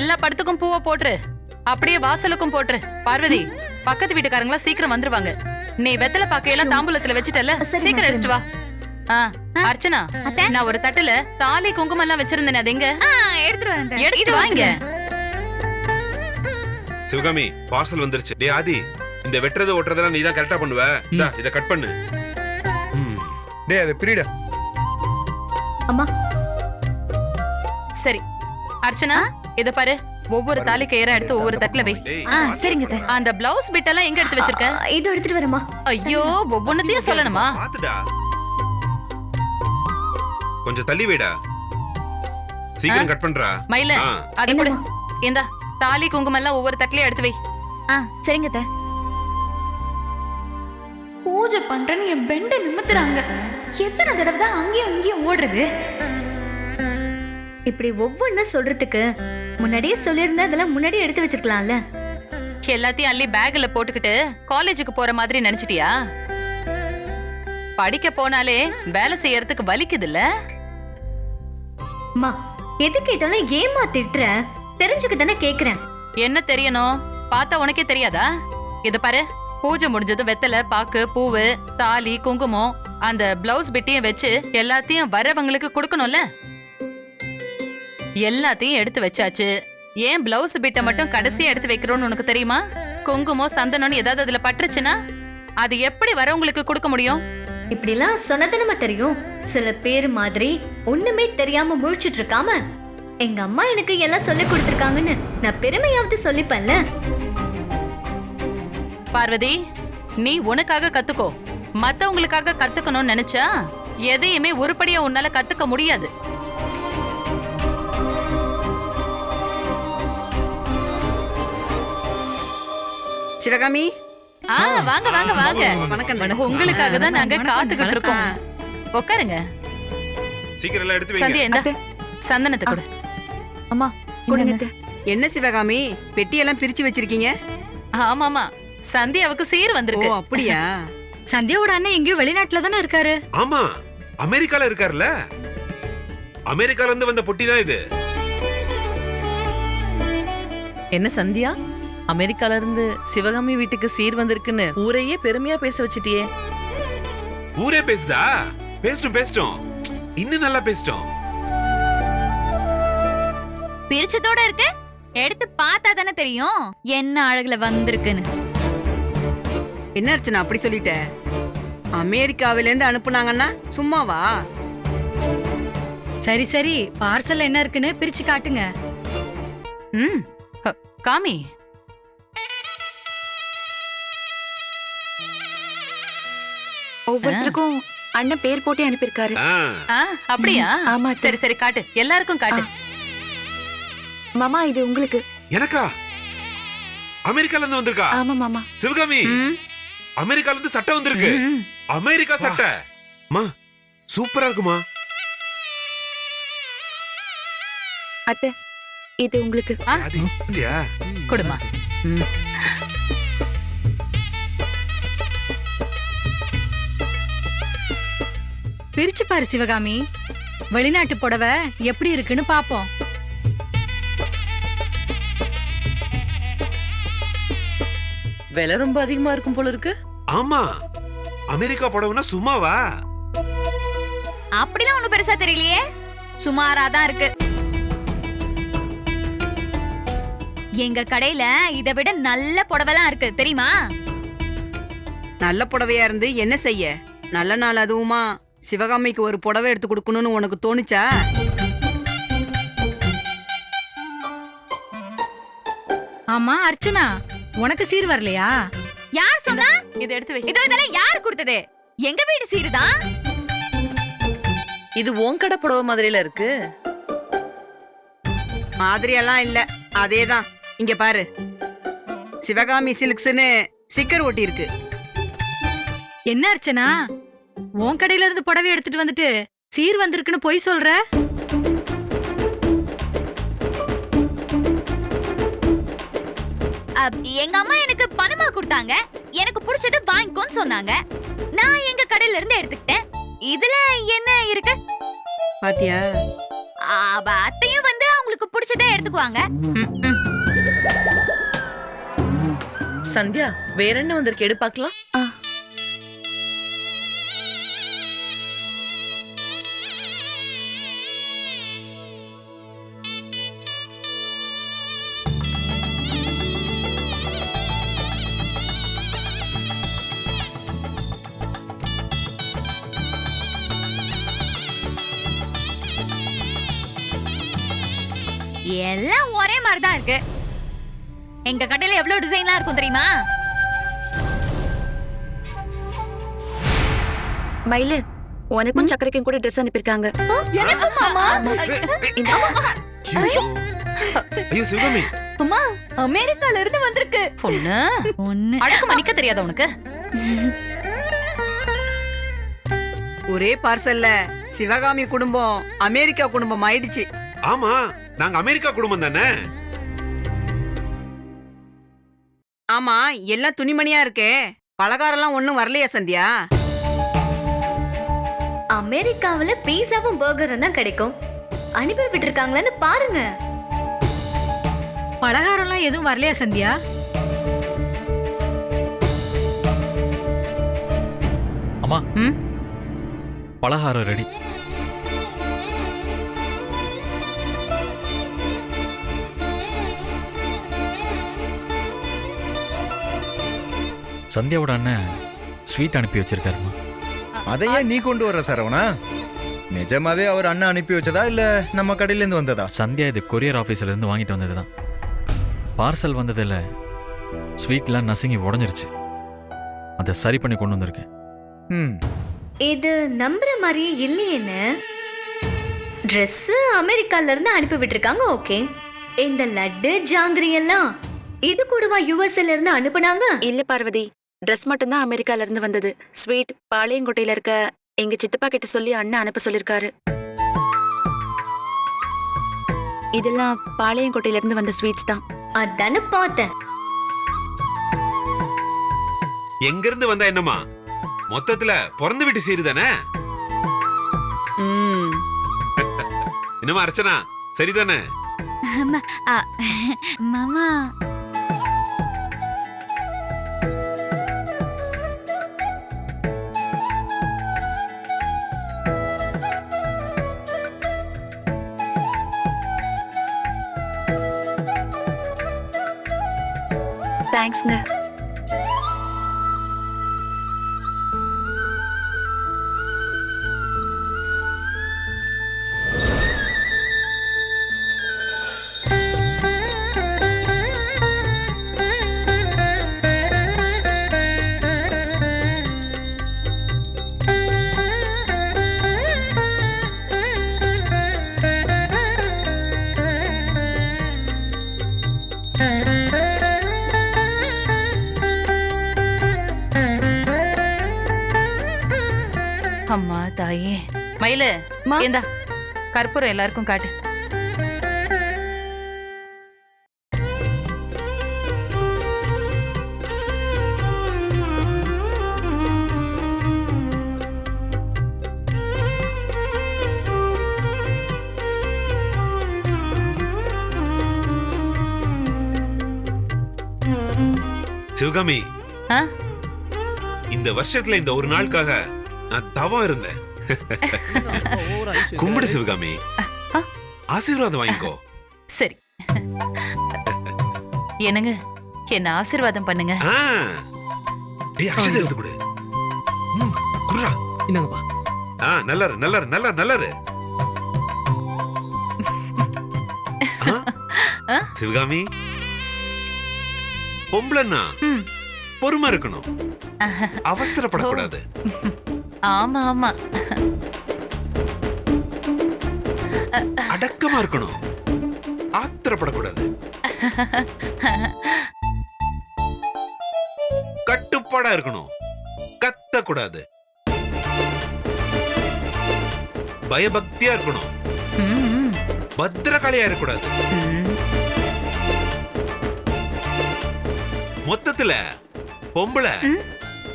எல்லா படத்துக்கும் பூவை போட்டுரு. அப்படியே வாசலுக்கும் போட்டுரு. பார்வதி பக்கத்து வீட்டுக்காரங்களா சீக்கிரம் வந்துருவாங்க. நீ வெத்தலை பாக்கையெல்லாம் தாம்பூலத்துல வச்சுட்டல சீக்கிரம் எடுத்துட்டு வா. அர்ச்சனா. நான் ஒரு தட்டுல தாலி குங்குமம் எல்லாம் வச்சிருந்தேன் அது எங்க? எடுத்துட்டு வரேன் எடுத்துட்டு வாங்க சிவகாமி பார்சல் வந்துருச்சு. டேய் ஆதி இந்த வெட்டுறது ஒட்டுறதெல்லாம் நீ தான் கரெக்டா பண்ணுவ? இந்தா இத கட் பண்ணு. டேய் அதை பிரிடா. அம்மா. சரி. அர்ச்சனா இத பாரு. ஒவ்வொரு தாலி கயிறா எடுத்து ஒவ்வொரு தட்டுல வை. ஆ சரிங்க அத்தை. அந்த பிளவுஸ் பிட் எல்லாம் எங்க எடுத்து வச்சிருக்க? இதோ எடுத்துட்டு வரேம்மா. ஐயோ ஒவ்வொன்னத்தையும் சொல்லணுமா? பாத்துடா கொஞ்சம் தள்ளி வைடா. சீக்கிரம் கட் பண்றா. மயில ஆ. அது கூட. என்னம்மா? இந்தா தாலி குங்குமம் எல்லாம் ஒவ்வொரு தட்டுலயும் எடுத்து வை. ஆ சரிங்க அத்தை. பூஜை பண்றேன்னு என் பெண்டை நிமித்துறாங்க. எத்தனை தடவை தான் அங்கேயும் இங்கேயும் ஓடுறது? இப்படி ஒவ்வொன்னு சொல்றதுக்கு முன்னாடியே சொல்லியிருந்தா இதெல்லாம் முன்னாடியே எடுத்து வச்சிருக்கலாம்ல. எல்லாத்தையும் அள்ளி பேக்ல போட்டுக்கிட்டு காலேஜுக்கு போற மாதிரி நினைச்சிட்டியா? படிக்க போனாலே வேலை செய்யறதுக்கு வலிக்குதுல்ல? அம்மா எது கேட்டாலும் ஏமா திட்டுற? தெரிஞ்சுக்க தானே கேக்குறேன். என்ன தெரியணும்? பார்த்தா உனக்கே தெரியாதா? இது பாரு பூஜை முடிஞ்சது வெத்தலை பாக்கு பூவு தாலி குங்குமம் அந்த பிளவுஸ் பிட்டையும் வச்சு எல்லாத்தையும் வரவங்களுக்கு கொடுக்கணும்ல? எல்லாத்தையும் எடுத்து வச்சாச்சு. ஏன் பிளவுஸ் பிட்டை மட்டும் கடைசியா எடுத்து வைக்கிறோம்னு உனக்கு தெரியுமா? குங்குமம் சந்தனம்னு ஏதாவது அதுல பட்டுருச்சுன்னா அது எப்படி வரவங்களுக்கு கொடுக்க முடியும்? இப்படிலாம் சொன்னதானமா தெரியும். சில பேர் மாதிரி ஒண்ணுமே தெரியாம முழிச்சிட்டு இருக்காம எங்க அம்மா எனக்கு எல்லாம் சொல்லி கொடுத்துருக்காங்கன்னு நான் பெருமையாவது சொல்லிப்பேன்ல. பார்வதி நீ உனக்காக கத்துக்கோ. மத்தவங்களுக்காக கத்துக்கணும்னு நினைச்சா எதையுமே உருப்படியா உன்னால கத்துக்க முடியாது. சிவகாமி? ஆ வாங்க வாங்க வாங்க. வணக்கம். உங்களுக்காக தான் நாங்க காத்துக்கிட்டு இருக்கோம் உட்காருங்க. சீக்கிரம் எல்லாம் எடுத்து சந்தியா இந்த சந்தனத்தை கொடு. அம்மா என்ன சிவகாமி? பெட்டியெல்லாம் பிரிச்சு வச்சிருக்கீங்க? ஆமாமா. சந்தியாவுக்கு சீர் ஓ வந்திருக்கு அப்படியா? சந்தியாவோட அண்ணன் எங்கேயோ வெளிநாட்டுல தானே இருக்காரு. ஆமா அமெரிக்கால இருக்காருல்ல அமெரிக்கால இருந்து வந்த பொட்டி தான் இது. என்ன சந்தியா? அமெரிக்கால இருந்து சிவகாமி வீட்டுக்கு சீர் வந்திருக்குன்னு ஊரையே பெருமையா பேச வச்சிட்டியே. ஊரே பேசுதா? பேசட்டும் பேசட்டும். இன்னும் நல்லா பேசட்டும். பிரிச்சதோட இருக்கு? எடுத்து பார்த்தா தானே தெரியும். என்ன அழகுல வந்திருக்குன்னு. என்ன அர்ச்சனா அப்படி சொல்லிட்ட? அமெரிக்காவில இருந்து அனுப்புனாங்கன்னா சும்மாவா? சரி சரி. பார்சல்ல என்ன இருக்குன்னு பிரிச்சு காட்டுங்க. ம். காமி. ஒவ்வொருத்தருக்கும் அண்ணன் பேர் போட்டே அனுப்பியிருக்காரு. ஆ, அப்படியா? ஆமா. சரி சரி காட்டு. எல்லாருக்கும் காட்டு. மாமா இது உங்களுக்கு. எனக்கா? அமெரிக்கால இருந்து வந்திருக்கா? ஆமா மாமா. சிவகாமி ம், அமெரிக்கால இருந்து சட்டை வந்திருக்கு. ம். அமெரிக்கா சட்டை. மா சூப்பரா இருக்குமா? அத்தை இது உங்களுக்கு. கொடுமா. ம். பிரிச்சு பாரு சிவகாமி. வெளிநாட்டு புடவை எப்படி இருக்குன்னு பாப்போம். விலை ரொம்ப அதிகமா இருக்கும் போல இருக்கு. ஆமா. அமெரிக்கா புடவைனா சும்மாவா? அப்படிலாம் ஒண்ணும் பெருசா தெரியலையே. சுமாரா தான் இருக்கு. எங்க கடையில இதை விட நல்ல புடவைலாம் இருக்கு. தெரியுமா? நல்ல புடவையா இருந்து என்ன செய்ய? நல்ல நாள் அதுவுமா? சிவகாமிக்கு ஒரு புடவை எடுத்து கொடுக்கணும்னு உனக்கு தோணுச்சா? ஆமா அர்ச்சனா உனக்கு சீர் வரலையா? யார் சொன்னா? இதை எடுத்து வை. இதோ இதெல்லாம் யார் கொடுத்தது? எங்க வீடு சீருதான் இது உன் கடை புடவை மாதிரில இருக்கு. மாதிரியெல்லாம் இல்ல. அதேதான் இங்க பாரு. சிவகாமி சில்க்ஸ்னு ஸ்டிக்கர் ஒட்டி இருக்கு என்ன அர்ச்சனா? உன் கடையில இருந்து புடவை எடுத்துட்டு வந்துட்டு சீர் வந்திருக்குன்னு பொய் சொல்ற? எங்க அம்மா எனக்கு பணமா கொடுத்தாங்க. எனக்கு பிடிச்சது வாங்கிக்கோன்னு சொன்னாங்க. நான் எங்க கடையில இருந்து எடுத்துக்கிட்டேன். இதுல என்ன இருக்கு? பாத்தியா? அவ அத்தையும் வந்து அவங்களுக்கு அவங்களுக்கு பிடிச்சதே எடுத்துக்குவாங்க. ம், ம். சந்தியா வேற என்ன வந்திருக்கு? எடு பார்க்கலாம் எல்லாம் ஒரே மாதிரி தான் இருக்கு. எங்க கடையில எவ்வளவு டிசைன்லாம் இருக்கும் தெரியுமா? மயிலு உனக்கும் சக்கரைக்கும் கூட ட்ரெஸ் அனுப்பியிருக்காங்க. இந்த- ஐயோ. ஐயோ. சிவகாமி. அம்மா அமெரிக்கால இருந்து வந்திருக்கு. பொண்ணு ஒண்ணு. அடக்கு மணிக்க தெரியாத உனக்கு? ஒரே பார்சல்ல சிவகாமி குடும்பம் அமெரிக்கா குடும்பம் ஆயிடுச்சு. ஆமா. நாங்க அமெரிக்கா குடும்பம் தானே? ஆமா எல்லாம் துணிமணியா இருக்கே. பலகாரம்லாம் ஒண்ணும் வரலையா சந்தியா? அமெரிக்காவுல பீஸாவும் பர்கரும் தான் கிடைக்கும். அனுப்பி விட்டுருக்காங்களான்னு பாருங்க. பலகாரம்லாம் எதுவும் வரலையா சந்தியா? அம்மா. ம்? பலகாரம் ரெடி. சந்தியாவோட அண்ணன் ஸ்வீட் அனுப்பி வச்சிருக்காருமா? அதை ஏன் நீ கொண்டு வர்ற சரவணா? நிஜமாவே அவர் அண்ணன் அனுப்பி வச்சதா இல்ல நம்ம கடையில இருந்து வந்ததா? சந்தியா இது கொரியர் ஆஃபீஸ்ல இருந்து வாங்கிட்டு வந்தது தான் பார்சல் வந்ததில் ஸ்வீட்லாம் நசுங்கி உடஞ்சிருச்சு. அதை சரி பண்ணி கொண்டு வந்திருக்கேன். ம். இது நம்புற மாதிரியே இல்லையேன்னு. Dress அமெரிக்கால இருந்து அனுப்பி விட்டுருக்காங்க ஓகே. இந்த லட்டு ஜாங்கிரி எல்லாம் இது கூடவா யுஎஸ்ல இருந்து அனுப்புனாங்க? இல்ல பார்வதி. ட்ரெஸ் மட்டும்தான் அமெரிக்கால இருந்து வந்தது. ஸ்வீட் பாளையங்கோட்டையில இருக்க எங்க சித்தப்பா கிட்ட சொல்லி அண்ணன் அனுப்ப சொல்லிருக்காரு. இதெல்லாம் பாளையங்கோட்டையில இருந்து வந்த ஸ்வீட்ஸ் தான். அதானே பார்த்தேன். எங்க இருந்து வந்தா என்னமா மொத்தத்துல பிறந்து வீட்டு சீரு தானே? ம். என்னமா அர்ச்சனா? சரிதானே? ஆ, மாமா. தேங்க்ஸ்ங்க அம்மா மயிலு இந்தா கற்பூரம் எல்லாருக்கும் காட்டு. சிவகாமி? இந்த வருஷத்துல இந்த ஒரு நாளுக்காக நான் தவம் இருந்தேன். கும்பிடு சிவகாமி ஆ? ஆசீர்வாதம் வாங்கிக்கோ சரி. என்னங்க? என்ன ஆசீர்வாதம் பண்ணுங்க. டேய் அக்ஷதை எடுத்து கொடு ம், குர்ரா இந்தாங்கப்பா. ஆ நல்லாரு நல்லாரு நல்லா நல்லாரு? சிவகாமி? பொம்பளைன்னா. பொறுமை இருக்கணும். அவசரப்படக்கூடாது. ஆமா ஆமா. அடக்கமா இருக்கணும். ஆத்திரப்படக்கூடாது. கட்டுப்பாடா இருக்கணும். கத்தக்கூடாது. பயபக்தியா இருக்கணும். பத்திரகாளியா இருக்கக்கூடாது. மொத்தத்துல பொம்பளை.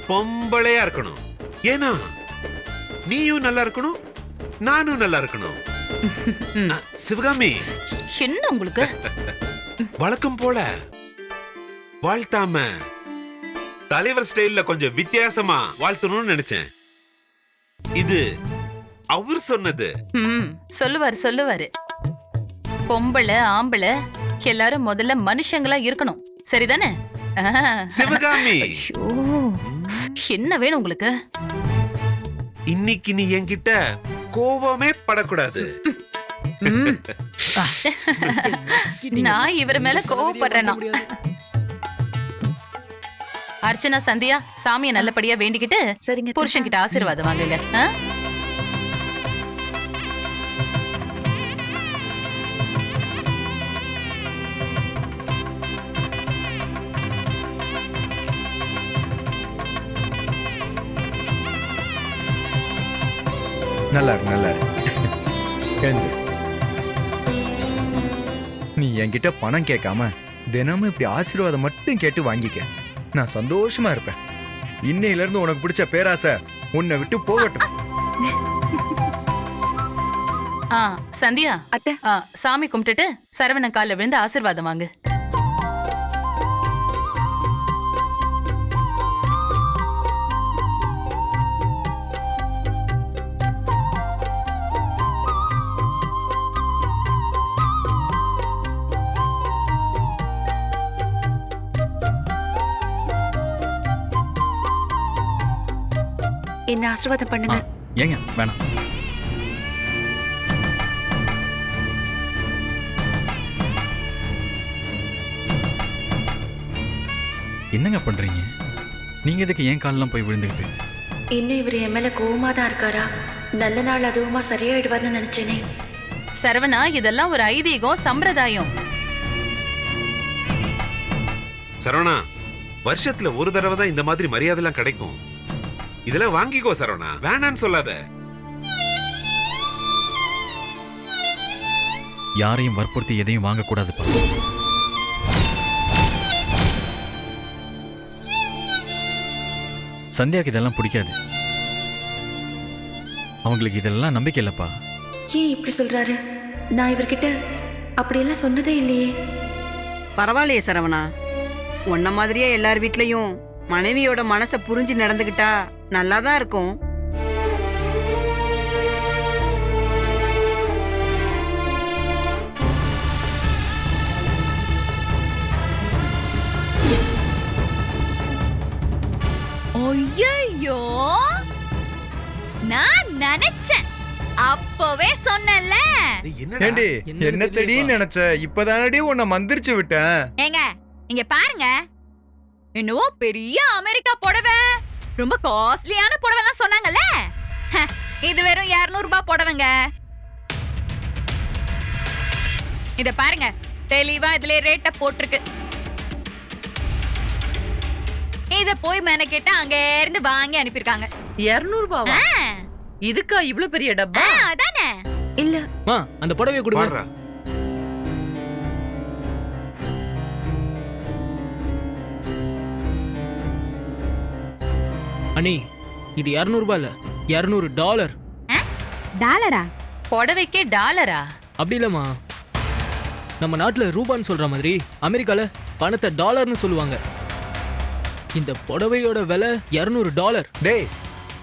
பொம்பளையா இருக்கணும். ஏன்னா நீயும் நல்லா இருக்கணும் நானும் நல்லா இருக்கணும். சிவகாமி. என்ன உங்களுக்கு? வழக்கம் போல வாழ்த்தாம தலைவர் ஸ்டைல்ல கொஞ்சம் வித்தியாசமா வாழ்த்தணும்னு நினைச்சேன். இது அவர் சொன்னது. சொல்லுவாரு சொல்லுவாரு. பொம்பளை ஆம்பளை எல்லாரும் முதல்ல மனுஷங்களா இருக்கணும். சரிதானே. சிவகாமி. ஐயோ. என்ன வேணும் உங்களுக்கு? இன்னைக்கு நீ என்கிட்ட கோவமே படக்கூடாது. நான் இவர் மேல கோவப்படுறேனா? அர்ச்சனா சந்தியா சாமியை நல்லபடியா வேண்டிக்கிட்டு. புருஷன் கிட்ட ஆசீர்வாதம் வாங்குங்க. நல்லா இருக்கு நல்லா இருக்கு எழுந்து. நீ என்கிட்ட பணம் கேட்காம தினமும் இப்படி ஆசீர்வாதம் மட்டும் கேட்டு வாங்கிக்க. நான் சந்தோஷமா இருப்பேன். இன்னையில இருந்து உனக்கு பிடிச்ச பேராசை உன்னை விட்டு போகட்டும். ஆ சந்தியா. அத்தை. ஆ, சாமி கும்பிட்டுட்டு சரவணன் கால்ல விழுந்து ஆசீர்வாதம் வாங்கு. என்ன ஆசீர்வாதம் பண்ணுங்க. ஏங்க வேணாம். என்னங்க பண்றீங்க? நீங்க எதுக்கு ஏன் காலெல்லாம் போய் விழுந்துக்கிட்டு இன்னும் இவர் என் மேல கோவமா தான் இருக்காரா? நல்ல நாள் அதுவுமா சரியாயிடுவார்னு நினைச்சேனே. சரவணா இதெல்லாம் ஒரு ஐதீகம் சம்பிரதாயம். சரவணா வருஷத்துல ஒரு தடவை தான் இந்த மாதிரி மரியாதை எல்லாம் கிடைக்கும். இதெல்லாம் வாங்கிக்கோ சரவணா. வேணான்னு சொல்லாத. யாரையும் வற்புறுத்தி எதையும் வாங்கக்கூடாதுப்பா சந்தியாக்கு இதெல்லாம் பிடிக்காது. அவங்களுக்கு இதெல்லாம் நம்பிக்கை இல்லப்பா. ஏன் இப்படி சொல்றாரு? நான் இவர்கிட்ட அப்படியெல்லாம் சொன்னதே இல்லையே. பரவாயில்லையே சரவணா. உன்ன மாதிரியே எல்லார் வீட்லயும் மனைவியோட மனசை புரிஞ்சு நடந்துக்கிட்டா நல்லா தான் இருக்கும். ஐயோ நான் நினைச்சேன். அப்பவே என்னடா? ஏண்டி என்ன தேடின்னு நினைச்ச? இப்பதானடி உன்னை மந்திரிச்சு விட்டேன். ஏங்க இங்க பாருங்க. என்னவோ பெரிய அமெரிக்கா புடவை. ரொம்ப காஸ்ட்லியான புடவைலாம் சொன்னாங்கல்ல? ஹ, இது வெறும் 200 ரூபாய் புடவைங்க. இத பாருங்க தெளிவா இதுல ரேட்ட போட்டிருக்கு. இத போய் மெனக்கெட்டு அங்க இருந்து வாங்கி அனுப்பியிருக்காங்க. இருநூறு ரூபாவா ஆ, இதுக்கா இவ்ளோ பெரிய ஆ, டப்பா அதானே. இல்ல. அந்த புடவைய கொடுங்க. அண்ணி இது இரநூறுபா இல்ல இரநூறு டாலர். டாலரா? புடவைக்கே டாலரா? அப்படி இல்லம்மா. நம்ம நாட்டுல ரூபான்னு சொல்ற மாதிரி அமெரிக்கால பணத்தை டாலர்னு சொல்லுவாங்க. இந்த புடவையோட விலை இரநூறு டாலர். டேய்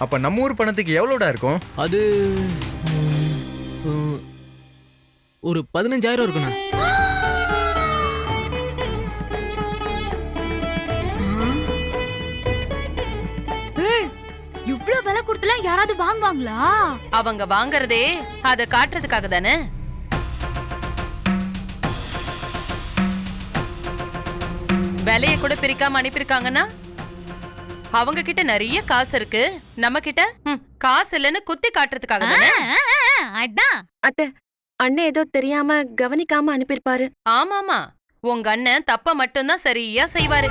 அப்ப நம்ம ஊர் பணத்துக்கு எவ்வளோடா இருக்கும்? அது ஒரு பதினஞ்சாயிரம் இருக்குண்ணா விலை கொடுத்துலாம் யாராவது வாங்குவாங்களா? அவங்க வாங்குறதே அத காட்டுறதுக்காக தானே? விலைய கூட பிரிக்காம அனுப்பியிருக்காங்கன்னா? அவங்க கிட்ட நிறைய காசு இருக்கு. நம்ம கிட்ட காசு இல்லைன்னு குத்தி காட்டுறதுக்காக தானே? அதான். அத்தை அண்ணன் ஏதோ தெரியாம கவனிக்காம அனுப்பியிருப்பாரு. ஆமாமா. உங்க அண்ணன் தப்ப மட்டும்தான் சரியா செய்வாரு.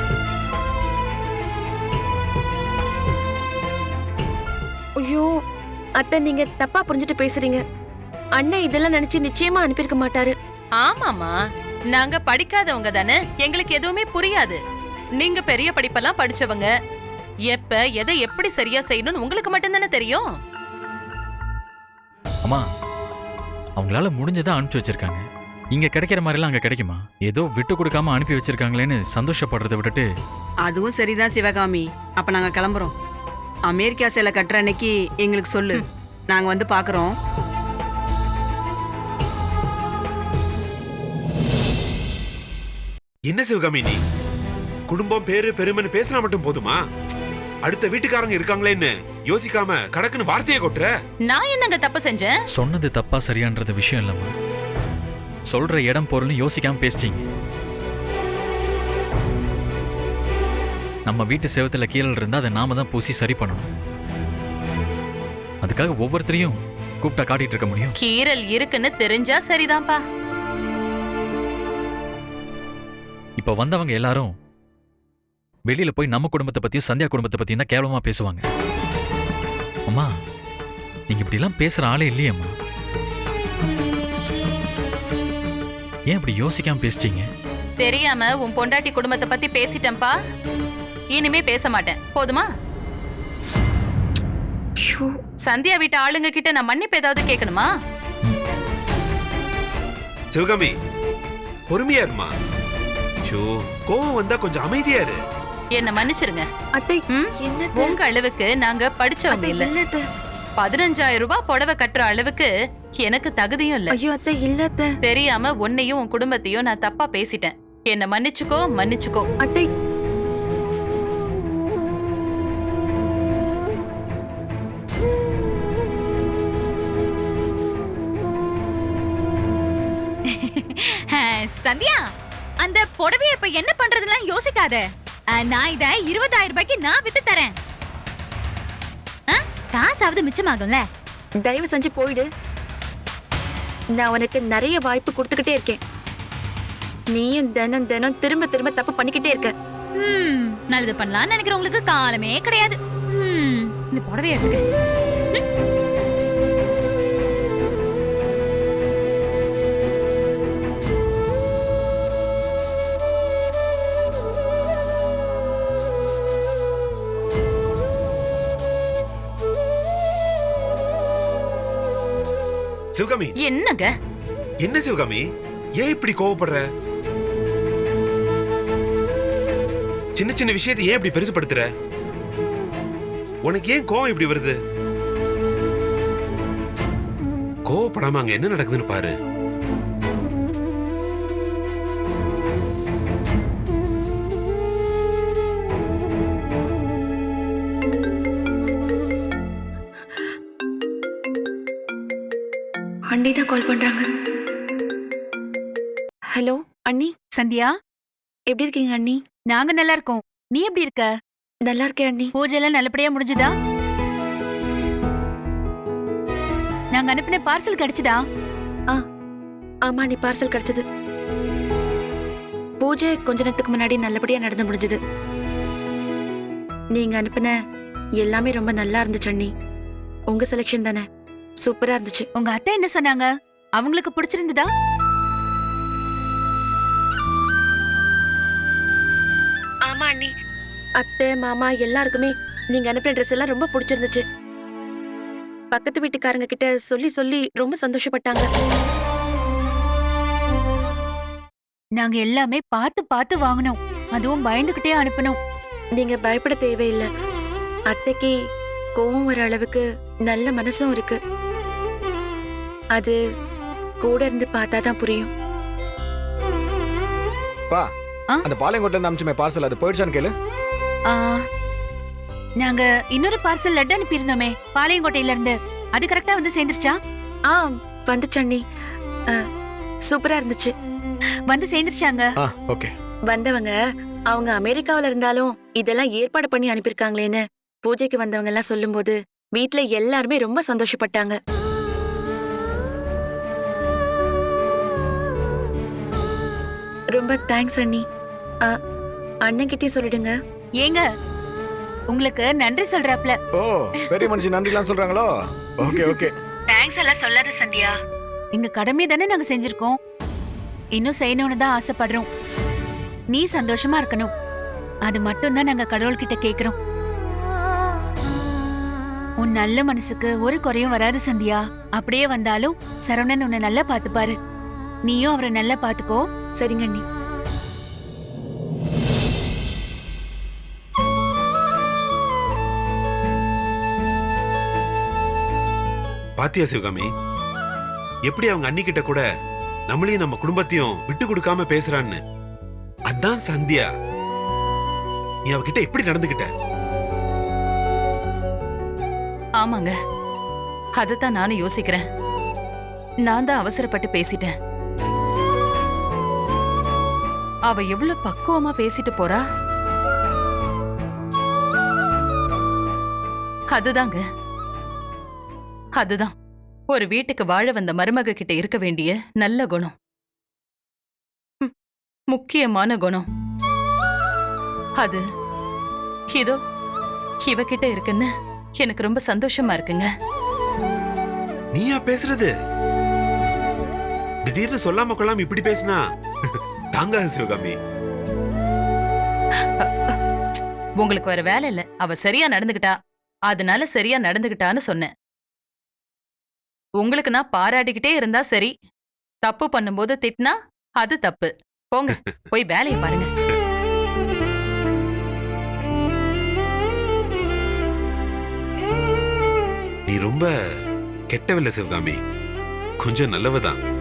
ஐயோ அத்தை நீங்க தப்பா புரிஞ்சுட்டு பேசுறீங்க. அண்ணன் இதெல்லாம் நினைச்சு நிச்சயமா அனுப்பியிருக்க மாட்டாரு. ஆமாமா நாங்க படிக்காதவங்க தானே. எங்களுக்கு எதுவுமே புரியாது. நீங்க பெரிய படிப்பெல்லாம் படிச்சவங்க. எப்ப எதை எப்படி சரியா செய்யணும்னு உங்களுக்கு மட்டும்தானே தெரியும்? அம்மா அவங்களால முடிஞ்சதை அனுப்பிச்சு வச்சிருக்காங்க. இங்க கிடைக்கிற மாதிரிலாம் அங்க கிடைக்குமா? ஏதோ விட்டு கொடுக்காம அனுப்பி வச்சிருக்காங்களேன்னு சந்தோஷப்படுறதை விட்டுட்டு. அதுவும் சரிதான் சிவகாமி. அப்ப நாங்க கிளம்புறோம். அமெரிக்கா சிலை கட்டுற அன்னைக்கு எங்களுக்கு சொல்லு. நாங்க வந்து பாக்குறோம். என்ன சிவகாமி நீ? குடும்பம் பேரு பெருமைன்னு பேசினா மட்டும் போதுமா? அடுத்த வீட்டுக்காரங்க இருக்காங்களேன்னு யோசிக்காம கடக்குன்னு வார்த்தையை கொட்டுற? நான் என்னங்க தப்பு செஞ்சேன்? சொன்னது தப்பா சரியான்றது விஷயம் இல்லம்மா. சொல்ற இடம் பொருள்னு யோசிக்காம பேசிட்டீங்க. நம்ம வீட்டு செவத்துல கீழே இருந்தா அதை நாம தான் பூசி சரி பண்ணணும். அதுக்காக ஒவ்வொருத்தரையும் கூப்பிட்டா காட்டிட்டு இருக்க முடியும். கீரல் இருக்குன்னு தெரிஞ்சா சரிதான்ப்பா. இப்ப வந்தவங்க எல்லாரும் வெளியில போய் நம்ம குடும்பத்தை பத்தியும் சந்தியா குடும்பத்தை பத்தியும் தான் கேவலமா பேசுவாங்க. அம்மா நீங்க இப்படி எல்லாம் பேசுற ஆளே இல்லையேம்மா. ஏன் இப்படி யோசிக்காம பேசிட்டீங்க? தெரியாம உன் பொண்டாட்டி குடும்பத்தை பத்தி பேசிட்டேன்பா இனிமே பேச மாட்டேன். போதுமா? சந்தியா வீட்டு ஆளுங்க கிட்ட நான் மன்னிப்பு ஏதாவது கேட்கணுமா? சிவகாமி பொறுமையா இருமா? ஐயோ கோவம் வந்தா கொஞ்சம் அமைதியா இரு. என்ன மன்னிச்சிருங்க. அத்தை உங்க அளவுக்கு நாங்க படிச்சவங்க இல்ல. பதினஞ்சாயிரம் ரூபாய் புடவை கட்டுற அளவுக்கு எனக்கு தகுதியும் இல்ல. ஐயோ அத்தை இல்லத்த. தெரியாம உன்னையும் உன் குடும்பத்தையும் நான் தப்பா பேசிட்டேன். என்ன மன்னிச்சுக்கோ மன்னிச்சுக்கோ. அத்தை சந்தியா அந்த புடவைய இப்ப என்ன பண்றதுலாம் யோசிக்காத. நான் இத இருபதாயிரம் ரூபாய்க்கு நான் வித்து தரேன். காசாவது மிச்சமாகும்ல? தயவு செஞ்சு போயிடு. நான் உனக்கு நிறைய வாய்ப்பு கொடுத்துக்கிட்டே இருக்கேன். நீயும் தினம் தினம் திரும்ப திரும்ப தப்பு பண்ணிக்கிட்டே இருக்க. நல்லது பண்ணலாம்னு நினைக்கிறவங்களுக்கு காலமே கிடையாது. ம், இந்த புடவைய எடுத்துக்க. சிவகாமி? என்னங்க? என்ன சிவகாமி? ஏன் இப்படி கோவப்படுற? சின்ன சின்ன விஷயத்தை ஏன் இப்படி பெருசுப்படுத்துற? உனக்கு ஏன் கோவம் இப்படி வருது? கோவப்படாம அங்க என்ன நடக்குதுன்னு பாரு. சந்தியா எப்படி இருக்கீங்க அண்ணி? நாங்க நல்லா இருக்கோம். நீ எப்படி இருக்க? நல்லா இருக்கேன் அண்ணி. பூஜை எல்லாம் நல்லபடியா முடிஞ்சுதா? நாங்க அனுப்பின பார்சல் கிடைச்சுதா? ஆமா நீ பார்சல் கிடைச்சது. பூஜை கொஞ்ச நேரத்துக்கு முன்னாடி நல்லபடியா நடந்து முடிஞ்சது. நீங்க அனுப்பின எல்லாமே ரொம்ப நல்லா இருந்துச்சு அண்ணி. உங்க செலெக்ஷன் தானே. சூப்பரா இருந்துச்சு. உங்க அத்தை என்ன சொன்னாங்க? அவங்களுக்கு பிடிச்சிருந்ததா? அண்ணி. அத்தை மாமா எல்லாருக்குமே நீங்க அனுப்பின ட்ரெஸ் எல்லாம் ரொம்ப பிடிச்சிருந்துச்சு. பக்கத்து வீட்டுக்காரங்க கிட்ட சொல்லி சொல்லி ரொம்ப சந்தோஷப்பட்டாங்க. நாங்க எல்லாமே பார்த்து பார்த்து வாங்கினோம். அதுவும் பயந்துகிட்டே அனுப்பணும் நீங்க பயப்பட தேவையில்லை. அத்தைக்கு கோவம் வர அளவுக்கு நல்ல மனசும் இருக்கு. அது கூட இருந்து பார்த்தா தான் புரியும். பா? அந்த பாளையங்கோட்டில இருந்து அமிச்சுமே பார்சல் அது போயிடுச்சான்னு கேளு. ஆ, நாங்க இன்னொரு பார்சல் லட்டு அனுப்பியிருந்தோமே பாளையங்கோட்டையில இருந்து. அது கரெக்டா வந்து சேர்ந்துருச்சா? ஆ வந்துச்சு அண்ணி. ஆ, சூப்பரா இருந்துச்சு. வந்து சேர்ந்துருச்சாங்க? ஓகே. வந்தவங்க அவங்க அமெரிக்காவுல இருந்தாலும் இதெல்லாம் ஏற்பாடு பண்ணி அனுப்பியிருக்காங்களேன்னு பூஜைக்கு வந்தவங்க எல்லாம் சொல்லும்போது வீட்ல எல்லாருமே ரொம்ப சந்தோஷப்பட்டாங்க. ரொம்ப தேங்க்ஸ் அண்ணி. அண்ணன்கிட்டயும் சொல்லிடுங்க. ஏங்க உங்களுக்கு நன்றி சொல்றாப்ல. ஓ பெரிய மனுஷன் நன்றிலாம் சொல்றாங்களோ? Okay okay. தேங்க்ஸ் எல்லாம் சொல்லாத சந்தியா. எங்க கடமை தானே நாங்க செஞ்சிருக்கோம். இன்னும் செய்யணும்னு தான் ஆசைப்படுறோம். நீ சந்தோஷமா இருக்கணும். அது மட்டும் தான் நாங்க கடவுள்கிட்ட கேக்குறோம். உன் உன் நல்ல மனசுக்கு ஒரு குறையும் வராது சந்தியா. அப்படியே வந்தாலும் சரவணன் உன்னை நல்லா பாத்துப்பாரு நீயும் அவரை நல்லா பாத்துக்கோ சரிங்க அண்ணி. பாத்தியா சிவகாமி? எப்படி அவங்க அண்ணிக்கிட்ட கூட நம்மளையும் நம்ம குடும்பத்தையும் விட்டு கொடுக்காம பேசுறான்னு? அதான் சந்தியா. நீ அவகிட்ட எப்படி நடந்துகிட்ட ஆமாங்க. அதைத்தான் நானும் யோசிக்கிறேன். நான் தான் அவசரப்பட்டு பேசிட்டேன். அவ எவ்வளவு பக்குவமா பேசிட்டு போறா? அதுதாங்க. அதுதான். ஒரு வீட்டுக்கு வாழ வந்த மருமக கிட்ட இருக்க வேண்டிய நல்ல குணம். முக்கியமான குணம். அது இதோ இவகிட்ட இருக்குன்னு எனக்கு ரொம்ப சந்தோஷமா இருக்குங்க. நீயா பேசுறது? திடீர்னு சொல்லாம கொள்ளாம இப்படி பேசினா தாங்காது சிவகாமி. உங்களுக்கு வேற வேலை இல்ல. அவ சரியா நடந்துகிட்டா அதனால சரியா நடந்துகிட்டான்னு சொன்னேன். உங்களுக்கு நான் பாராட்டிக்கிட்டே இருந்தா சரி. தப்பு பண்ணும்போது திட்டினா அது தப்பு. போங்க போய் வேலையை பாருங்க. நீ ரொம்ப கெட்டவில்லை சிவகாமி. கொஞ்சம் நல்லவதான்.